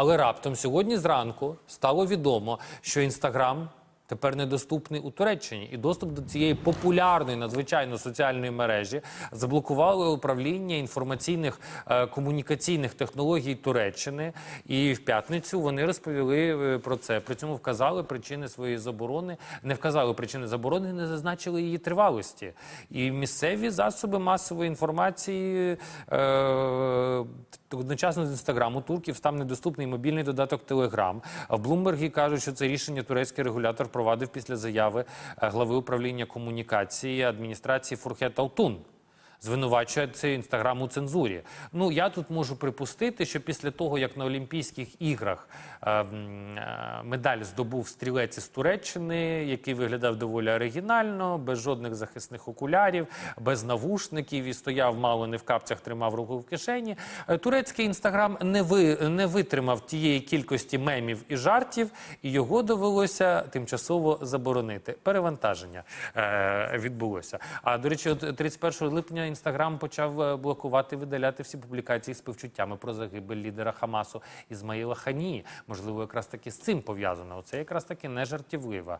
Але раптом сьогодні зранку стало відомо, що інстаграм. Тепер недоступний у Туреччині, і доступ до цієї популярної надзвичайно соціальної мережі заблокували управління інформаційних е, комунікаційних технологій Туреччини. І в п'ятницю вони розповіли е, про це. При цьому вказали причини своєї заборони, не вказали причини заборони, не зазначили її тривалості. І місцеві засоби масової інформації е, одночасно з інстаграму турків став недоступний мобільний додаток Телеграм. В Блумбергі кажуть, що це рішення турецький регулятор провадив після заяви е, глави управління комунікації адміністрації Фурхет Алтун. Звинувачує цей інстаграм у цензурі. Ну я тут можу припустити, що після того, як на Олімпійських іграх е, е, медаль здобув стрілець із Туреччини, який виглядав доволі оригінально, без жодних захисних окулярів, без навушників і стояв мало не в капцях, тримав руку в кишені. е, Турецький інстаграм не ви не витримав тієї кількості мемів і жартів, і його довелося тимчасово заборонити. Перевантаження е, відбулося. А до речі, от 31 липня інстаграм почав е, блокувати, видаляти всі публікації з півчуттями про загибель лідера Хамасу Ізмаїла Хані. Можливо, якраз таки з цим пов'язано. Оце якраз таки не жартівлива